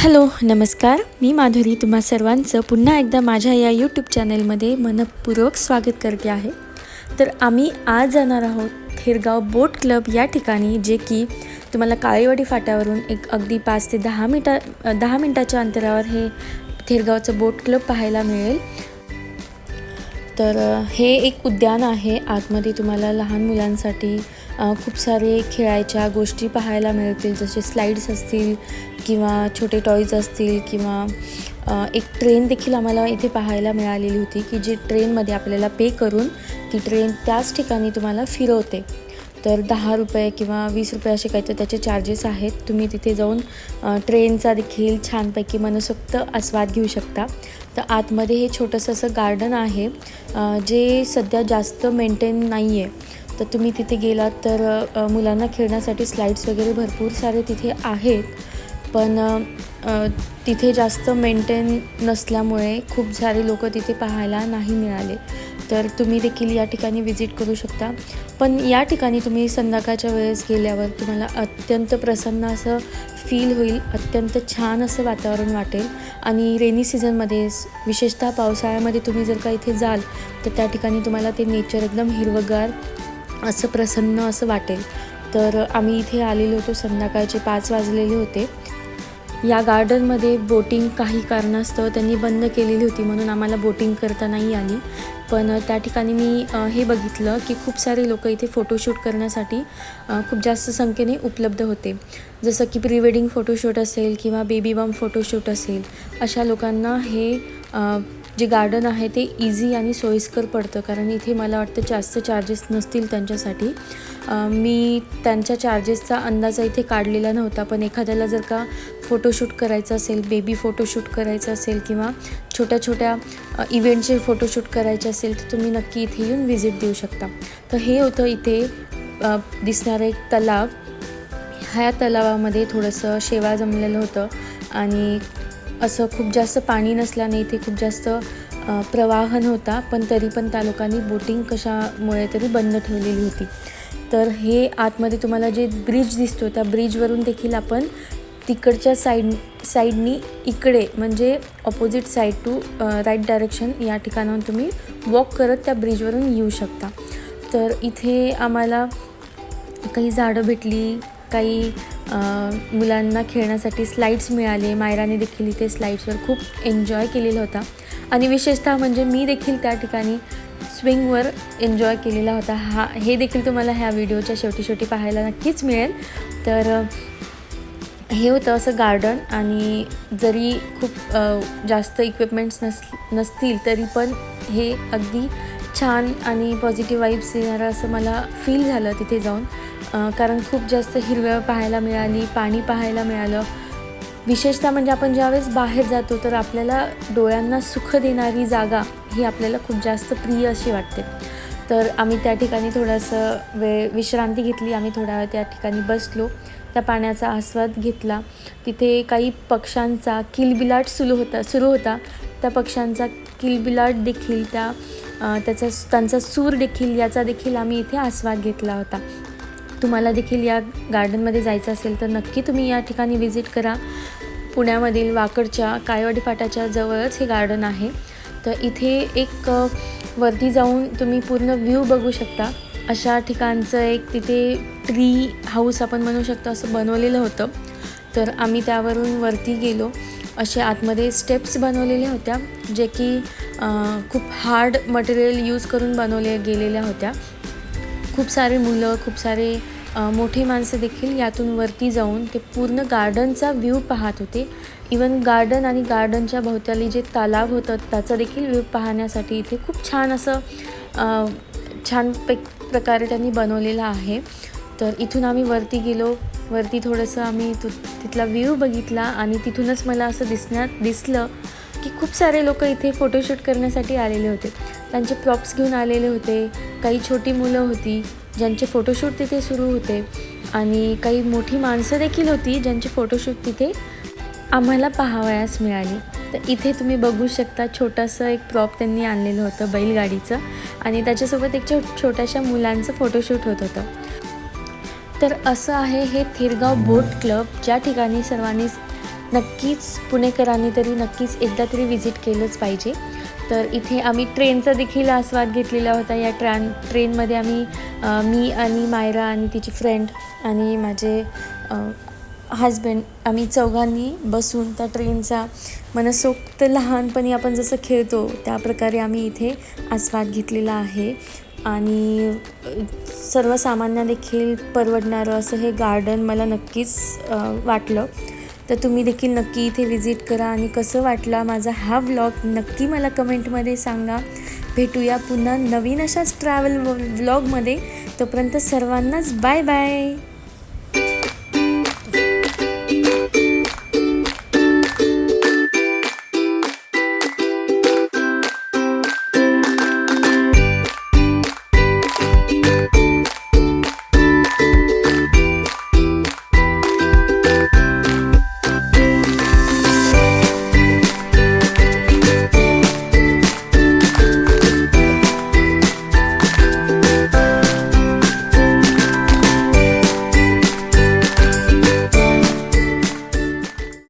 Hello नमस्कार. मी माधुरी. तुम्हा सर्वांचं पुन्हा एकदा माझ्या या यूट्यूब चॅनेलमध्ये मनपूर्वक स्वागत करते आहे. तर आम्ही आज जाणार आहोत थेरगाव बोट क्लब या ठिकाणी जे की तुम्हाला काळेवाडी फाट्यावरून एक अगदी पाच ते दहा मिनटा दहा मिनटाच्या अंतरावर हे थेरगावचं बोट क्लब पाहायला मिळेल. तर हे एक उद्यान आहे. आतमध्ये तुम्हाला लहान मुलांसाठी खूप सारे खेळायच्या गोष्टी पाहायला मिळतील. जसे स्लाईड्स असतील किंवा छोटे टॉईज असतील किंवा एक ट्रेन देखील आम्हाला इथे पाहायला मिळालेली होती की जी ट्रेनमध्ये आपल्याला पे करून ती ट्रेन त्याच ठिकाणी तुम्हाला फिरवते. तर दहा रुपये किंवा वीस रुपये असे काहीतरी त्याचे चार्जेस आहेत. तुम्ही तिथे जाऊन ट्रेनचा देखील छानपैकी मनसोक्त आस्वाद घेऊ शकता. तर आतमध्ये हे छोटंसं असं गार्डन आहे जे सध्या जास्त मेंटेन नाही आहे तर तुम्ही तिथे गेलात तर मुलांना खेळण्यासाठी स्लाईड्स वगैरे भरपूर सारे तिथे आहेत. पण तिथे जास्त मेंटेन नसल्यामुळे खूप सारे लोक तिथे पाहायला नाही मिळाले. तर तुम्ही देखील या ठिकाणी विजिट करू शकता. पण या ठिकाणी तुम्ही संध्याकाळच्या वेळेस गेल्यावर तुम्हाला अत्यंत प्रसन्न असं फील होईल अत्यंत छान असं वातावरण वाटेल. आणि रेनी सीझनमध्ये विशेषतः पावसाळ्यामध्ये तुम्ही जर का इथे जाल तर त्या ठिकाणी तुम्हाला ते नेचर एकदम हिरवगार असं प्रसन्न असं वाटेल. तर आम्ही इथे आलेलो होतो संध्याकाळचे पाच वाजलेले होते. या गार्डनमध्ये बोटिंग काही कारणास्तव त्यांनी बंद केलेली होती म्हणून आम्हाला बोटिंग करता नाही आली. पण त्या ठिकाणी मी हे बघितलं की खूप सारे लोक इथे फोटोशूट करण्यासाठी खूप जास्त संख्येने उपलब्ध होते. जसं की प्री वेडिंग फोटोशूट असेल किंवा बेबी बम फोटोशूट असेल अशा लोकांना हे जे गार्डन आहे ते इझी आणि सोयीस्कर पडतं. कारण इथे मला वाटतं जास्त चार्जेस नसतील त्यांच्यासाठी. मी त्यांच्या चार्जेसचा अंदाजा इथे काढलेला नव्हता. पण एखाद्याला जर का फोटोशूट करायचं असेल बेबी फोटोशूट करायचं असेल किंवा छोट्या छोट्या इव्हेंटचे फोटोशूट करायचे असेल तर तुम्ही नक्की इथे येऊन व्हिजिट देऊ शकता. तर हे होतं इथे दिसणारं एक तलाव. ह्या तलावामध्ये थोडंसं शेवाळ जमलेलं होतं. आणि असं खूप जास्त पाणी नसल्याने इथे खूप जास्त प्रवाहन प्रवाह नव्हता पण तरी पण त्या लोकांनी बोटिंग कशामुळे तरी बंद ठेवलेली होती. तर हे आतमध्ये तुम्हाला जे ब्रिज दिसतो त्या ब्रिजवरून देखील आपण तिकडच्या साईड साईडनी इकडे म्हणजे opposite side to right direction या ठिकाणाहून तुम्ही वॉक करत त्या ब्रिजवरून येऊ शकता. तर इथे आम्हाला काही झाडं भेटली काही मुलांना खेळण्यासाठी स्लाईड्स मिळाले. मायराने देखील इथे स्लाईड्सवर खूप एन्जॉय केलेला होता. आणि विशेषतः म्हणजे मी देखील त्या ठिकाणी स्विंगवर एन्जॉय केलेला होता. हा हे देखील तुम्हाला ह्या व्हिडिओच्या शेवटी शेवटी पाहायला नक्कीच मिळेल. तर हे होतं असं गार्डन आणि जरी खूप जास्त इक्विपमेंट्स नस नसतील तरी पण हे अगदी छान आणि पॉझिटिव्ह वाईब्स येणारं असं मला फील झालं तिथे जाऊन. कारण खूप जास्त हिरवळ पाहायला मिळाली पाणी पाहायला मिळालं. विशेषतः म्हणजे आपण ज्यावेळेस बाहेर जातो तर आपल्याला डोळ्यांना सुख देणारी जागा ही आपल्याला खूप जास्त प्रिय अशी वाटते. तर आम्ही त्या ठिकाणी थोडंसं वेळ विश्रांती घेतली. आम्ही थोडा वेळ त्या ठिकाणी बसलो. त्या पाण्याचा आस्वाद घेतला. तिथे काही पक्ष्यांचा किलबिलाट सुरू होता सुरू होता. त्या पक्ष्यांचा किलबिलाट देखील त्या त्याचा त्यांचा सूर देखील याचा देखील आम्ही इथे आस्वाद घेतला होता. तुम्हाला देखील या गार्डनमध्ये जायचं असेल तर नक्की तुम्ही या ठिकाणी व्हिजिट करा. पुण्यामधील वाकडच्या कायवाडी फाटाच्या जवळच हे गार्डन आहे. तर इथे एक वरती जाऊन तुम्ही पूर्ण व्ह्यू बघू शकता. अशा ठिकाणचं एक तिथे ट्री हाऊस आपण म्हणू शकतो असं बनवलेलं होतं. तर आम्ही त्यावरून वरती गेलो. असे आतमध्ये स्टेप्स बनवलेल्या होत्या जे की खूप हार्ड मटेरियल यूज करून बनवल्या गेलेल्या होत्या. खूप सारे मुलं खूप सारे मोठी माणसं देखील यातून वरती जाऊन ते पूर्ण गार्डनचा व्ह्यू पाहत होते. इवन गार्डन आणि गार्डनच्या भोवताली जे तलाव होतं त्याचा देखील व्ह्यू पाहण्यासाठी इथे खूप छान असं छान पे प्रकारे त्यांनी बनवलेलं आहे. तर इथून आम्ही वरती गेलो. वरती थोडंसं आम्ही तु तिथला व्ह्यू बघितला आणि तिथूनच मला असं दिसण्यात दिसलं. की खूप सारे लोक इथे फोटोशूट करण्यासाठी आलेले होते. त्यांचे प्रॉप्स घेऊन आलेले होते. काही छोटी मुलं होती ज्यांचे फोटोशूट तिथे सुरू होते. आणि काही मोठी माणसं देखील होती ज्यांचे फोटोशूट तिथे आम्हाला पाहावयास मिळाली. तर इथे तुम्ही बघू शकता छोटंसं एक प्रॉप त्यांनी आणलेलं होतं बैलगाडीचं. आणि त्याच्यासोबत एक छो छोट्याशा मुलांचं फोटोशूट होत होतं. तर असं आहे हे थिरगाव बोट क्लब. ज्या ठिकाणी सर्वांनी नक्कीच पुणेकरांनी तरी नक्कीच एकदा तरी विजिट केलंच पाहिजे. तर इथे आम्ही ट्रेनचा देखील आस्वाद घेतलेला होता. या ट्रॅन ट्रेनमध्ये आम्ही मी आणि मायरा आणि तिची फ्रेंड आणि माझे हजबंड आम्ही चौघांनी बसून त्या ट्रेनचा मनसोक्त लहानपणी आपण जसं खेळतो त्या प्रकारे आम्ही इथे आस्वाद घेतलेला आहे. आणि सर्वसामान्यदेखील सर्वसामान्य देखील परवडणारं असं हे गार्डन मला नक्कीच वाटलं. तर तुम्ही देखील नक्की इथे व्हिजिट करा. आणि कसं वाटला माझा हा व्लॉग नक्की मला कमेंटमध्ये सांगा. भेटूया पुन्हा नवीन अशाच ट्रॅव्हल व्लॉगमध्ये तोपर्यंत सर्वांनाच बाय बाय